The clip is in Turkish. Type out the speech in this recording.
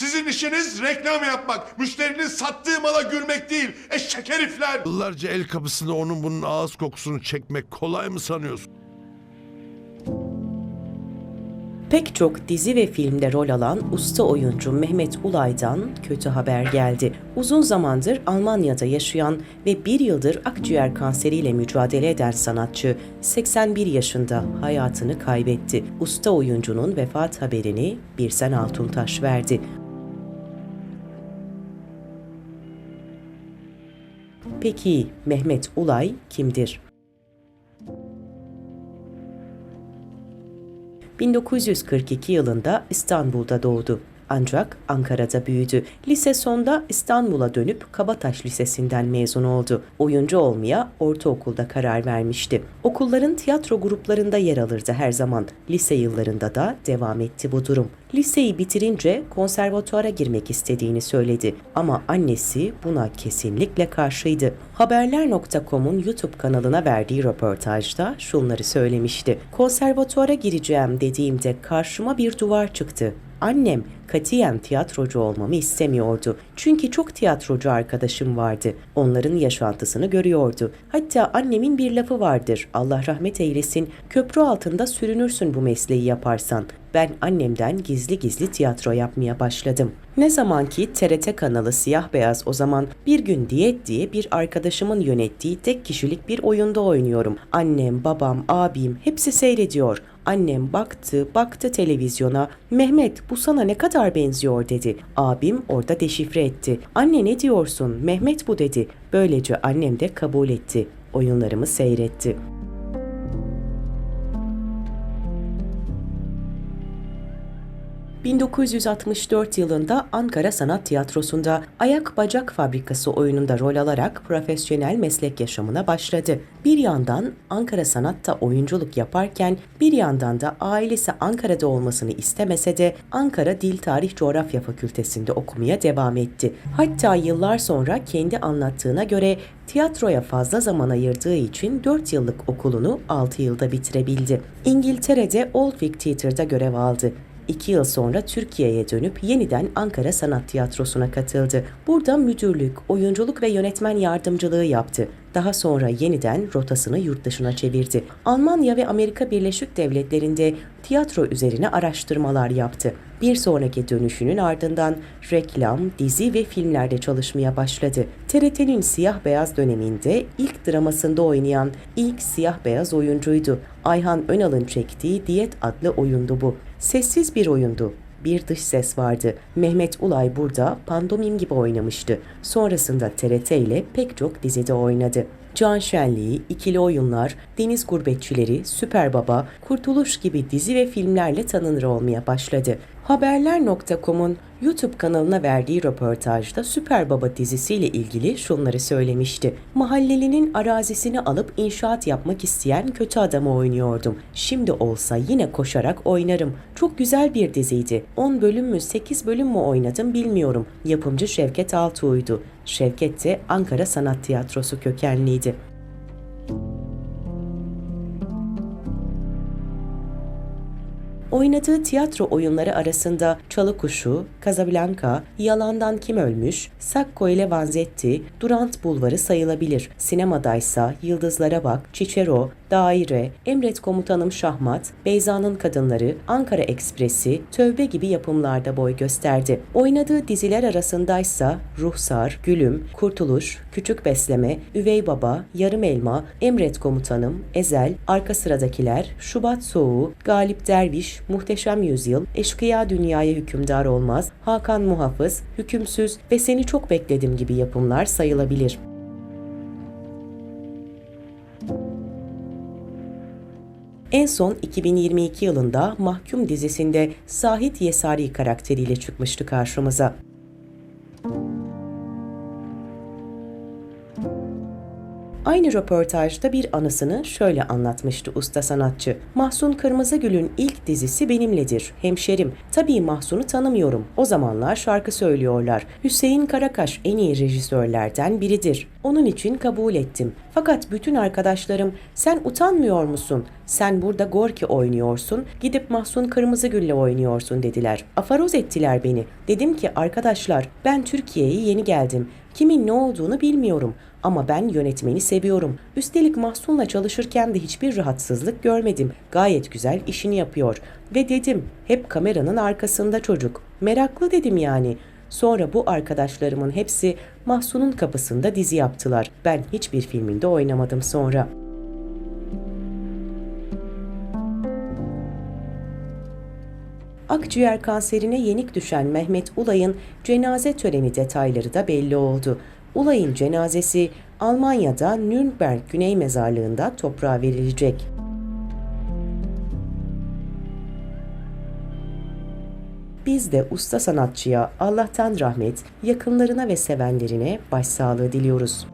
Sizin işiniz reklam yapmak. Müşterinin sattığı mala gülmek değil. Eşek herifler. Yıllarca el kapısında onun bunun ağız kokusunu çekmek kolay mı sanıyorsun? Pek çok dizi ve filmde rol alan usta oyuncu Mehmet Ulay'dan kötü haber geldi. Uzun zamandır Almanya'da yaşayan ve bir yıldır akciğer kanseriyle mücadele eden sanatçı 81 yaşında hayatını kaybetti. Usta oyuncunun vefat haberini Birsen Altuntaş verdi. Peki Mehmet Ulay kimdir? 1942 yılında İstanbul'da doğdu. Ancak Ankara'da büyüdü. Lise sonda İstanbul'a dönüp Kabataş Lisesi'nden mezun oldu. Oyuncu olmaya ortaokulda karar vermişti. Okulların tiyatro gruplarında yer alırdı her zaman. Lise yıllarında da devam etti bu durum. Liseyi bitirince konservatuara girmek istediğini söyledi. Ama annesi buna kesinlikle karşıydı. Haberler.com'un YouTube kanalına verdiği röportajda şunları söylemişti. Konservatuara gireceğim dediğimde karşıma bir duvar çıktı. Annem katiyen tiyatrocu olmamı istemiyordu. Çünkü çok tiyatrocu arkadaşım vardı. Onların yaşantısını görüyordu. Hatta annemin bir lafı vardır. Allah rahmet eylesin. Köprü altında sürünürsün bu mesleği yaparsan. Ben annemden gizli gizli tiyatro yapmaya başladım. Ne zaman ki TRT kanalı siyah beyaz o zaman bir gün diyet diye bir arkadaşımın yönettiği tek kişilik bir oyunda oynuyorum. Annem, babam, abim hepsi seyrediyor. Annem baktı, baktı televizyona. Mehmet bu sana ne kadar benziyor dedi. Abim orada deşifre etti. Anne ne diyorsun? Mehmet bu dedi. Böylece annem de kabul etti. Oyunlarımı seyretti. ...1964 yılında Ankara Sanat Tiyatrosu'nda Ayak Bacak Fabrikası oyununda rol alarak profesyonel meslek yaşamına başladı. Bir yandan Ankara Sanat'ta oyunculuk yaparken bir yandan da ailesi Ankara'da olmasını istemese de Ankara Dil Tarih Coğrafya Fakültesinde okumaya devam etti. Hatta yıllar sonra kendi anlattığına göre tiyatroya fazla zaman ayırdığı için 4 yıllık okulunu 6 yılda bitirebildi. İngiltere'de Old Vic Theatre'da görev aldı. İki yıl sonra Türkiye'ye dönüp yeniden Ankara Sanat Tiyatrosu'na katıldı. Burada müdürlük, oyunculuk ve yönetmen yardımcılığı yaptı. Daha sonra yeniden rotasını yurt dışına çevirdi. Almanya ve Amerika Birleşik Devletleri'nde tiyatro üzerine araştırmalar yaptı. Bir sonraki dönüşünün ardından reklam, dizi ve filmlerde çalışmaya başladı. TRT'nin siyah beyaz döneminde ilk dramasında oynayan ilk siyah beyaz oyuncuydu. Ayhan Önal'ın çektiği Diyet adlı oyundu bu. Sessiz bir oyundu. Bir dış ses vardı. Mehmet Ulay burada pandomim gibi oynamıştı. Sonrasında TRT ile pek çok dizide oynadı. Can Şenliği, İkili Oyunlar, Deniz Gurbetçileri, Süper Baba, Kurtuluş gibi dizi ve filmlerle tanınır olmaya başladı. Haberler.com'un YouTube kanalına verdiği röportajda Süper Baba dizisiyle ilgili şunları söylemişti. Mahallelinin arazisini alıp inşaat yapmak isteyen kötü adamı oynuyordum. Şimdi olsa yine koşarak oynarım. Çok güzel bir diziydi. 10 bölüm mü 8 bölüm mü oynadım bilmiyorum. Yapımcı Şevket Altuğ'ydu. Şevket de Ankara Sanat Tiyatrosu kökenliydi. Oynadığı tiyatro oyunları arasında Çalı Kuşu, Casablanca, Yalandan Kim Ölmüş, Sacco ile Vanzetti, Durant Bulvarı sayılabilir. Sinemadaysa Yıldızlara Bak, Çiçero, Daire, Emret Komutanım Şahmat, Beyza'nın Kadınları, Ankara Ekspresi, Tövbe gibi yapımlarda boy gösterdi. Oynadığı diziler arasındaysa Ruhsar, Gülüm, Kurtuluş, Küçük Besleme, Üvey Baba, Yarım Elma, Emret Komutanım, Ezel, Arka Sıradakiler, Şubat Soğuğu, Galip Derviş, Muhteşem Yüzyıl, Eşkıya Dünyaya Hükümdar Olmaz, Hakan Muhafız, Hükümsüz ve Seni Çok Bekledim gibi yapımlar sayılabilir. En son 2022 yılında Mahkum dizisinde Zahit Yesari karakteriyle çıkmıştı karşımıza. Aynı röportajda bir anısını şöyle anlatmıştı usta sanatçı. Mahsun Kırmızıgül'ün ilk dizisi benimledir. Hemşerim. Tabii Mahsun'u tanımıyorum. O zamanlar şarkı söylüyorlar. Hüseyin Karakaş en iyi rejisörlerden biridir. Onun için kabul ettim. Fakat bütün arkadaşlarım sen utanmıyor musun? Sen burada Gorki oynuyorsun, gidip Mahsun Kırmızıgül'le oynuyorsun dediler. Afaroz ettiler beni. Dedim ki arkadaşlar ben Türkiye'ye yeni geldim. Kimin ne olduğunu bilmiyorum ama ben yönetmeni seviyorum. Üstelik Mahsun'la çalışırken de hiçbir rahatsızlık görmedim. Gayet güzel işini yapıyor. Ve dedim hep kameranın arkasında çocuk. Meraklı dedim yani. Sonra bu arkadaşlarımın hepsi Mahsun'un kapısında dizi yaptılar. Ben hiçbir filminde oynamadım sonra. Akciğer kanserine yenik düşen Mehmet Ulay'ın cenaze töreni detayları da belli oldu. Ulay'ın cenazesi Almanya'da Nürnberg Güney Mezarlığı'nda toprağa verilecek. Biz de usta sanatçıya Allah'tan rahmet, yakınlarına ve sevenlerine başsağlığı diliyoruz.